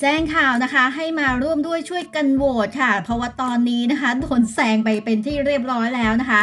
แจ้งข่าวนะคะให้มาร่วมด้วยช่วยกันโหวตค่ะ เพราะว่าตอนนี้นะคะโดนแซงไปเป็นที่เรียบร้อยแล้วนะคะ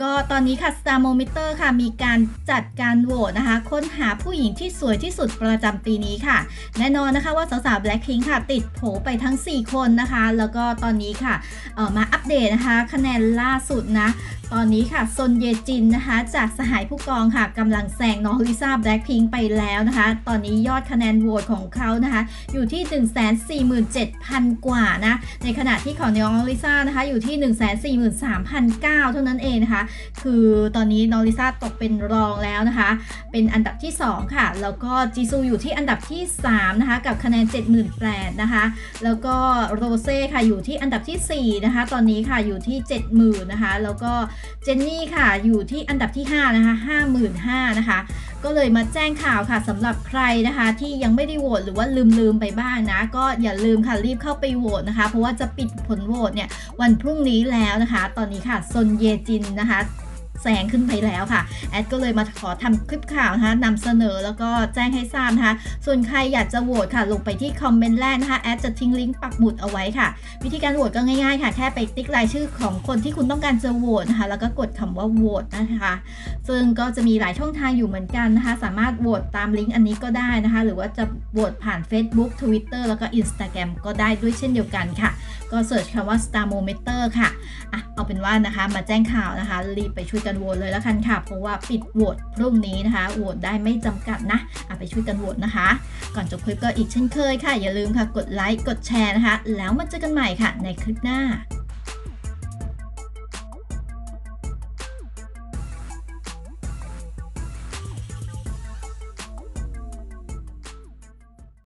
ก็ตอนนี้ค่ะ Star m o m e t e r ค่ะ มีการจัดการโหวตนะคะ ค้นหาผู้หญิงที่สวยที่สุดประจำปีนี้ค่ะ แน่นอนนะคะว่าสาวๆ Blackpink ค่ะ ติดโผไปทั้ง 4 คนนะคะ แล้วก็ตอนนี้ค่ะเออมาอัปเดตนะคะ คะแนนล่าสุดนะ ตอนนี้ค่ะซนเยจินนะคะ จากสหายผู้กองค่ะกำลังแซงน้องลิซ่าแบล็คพิงไปแล้วนะคะ ตอนนี้ยอดคะแนนโหวตของเขานะคะ อยู่ที่147,000 กว่านะ ในขณะที่ของน้องลิซ่านะคะอยู่ที่ 143,009 เท่านั้นเองนะคะ คือตอนนี้น้องลิซ่าตกเป็นรองแล้วนะคะ เป็นอันดับที่ 2 ค่ะ แล้วก็จีซูอยู่ที่อันดับที่ 3 นะคะ กับคะแนน 78,000นะคะ แล้วก็โรเซ่ค่ะอยู่ที่อันดับทีสี่4 นะคะ ตอนนี้ค่ะอยู่ที่ 70,000นะคะ แล้วก็เจนนี่ค่ะอยู่ที่อันดับที่ 5 นะคะ 55,000นะคะ ก็เลยมาแจ้งข่าวค่ะสำหรับใครนะคะ ที่ยังไม่ได้โหวตหรือว่าลืมลืมๆไปบ้างนะ ก็อย่าลืมค่ะรีบเข้าไปโหวตนะคะ เพราะว่าจะปิดผลโหวตเนี่ยวันพรุ่งนี้แล้วนะคะ ตอนนี้ค่ะซนเยจินนะคะ แซงขึ้นไปแล้วค่ะ แอดก็เลยมาขอทำคลิปข่าวนะคะนำเสนอแล้วก็แจ้งให้ทราบนะคะ ส่วนใครอยากจะโหวตค่ะ ลงไปที่คอมเมนต์แรกนะคะ แอดจะทิ้งลิงก์ปักหมุดเอาไว้ค่ะ วิธีการโหวตก็ง่ายๆค่ะ แค่ไปติ๊กรายชื่อของคนที่คุณต้องการจะโหวตนะคะ แล้วก็กดคำว่าโหวตนะคะ ซึ่งก็จะมีหลายช่องทางอยู่เหมือนกันนะคะ สามารถโหวตตามลิงก์อันนี้ก็ได้นะคะ หรือว่าจะโหวตผ่าน Facebook Twitter แล้วก็ Instagram ก็ได้ด้วยเช่นเดียวกันค่ะ ก็เสิร์ชคำว่า Starmometer ค่ะอะเอาเป็นว่านะคะ มาแจ้งข่าวนะคะ รีบไปช่วยกันโหวตเลยแล้วกันค่ะ เพราะว่าปิดโหวตพรุ่งนี้นะคะ โหวตได้ไม่จำกัดนะอะไปช่วยกันโหวตนะคะ ก่อนจบคลิปก็อีกเช่นเคยค่ะ อย่าลืมค่ะ กดไลค์ กดแชร์นะคะ แล้วมาเจอกันใหม่ค่ะ ในคลิปหน้า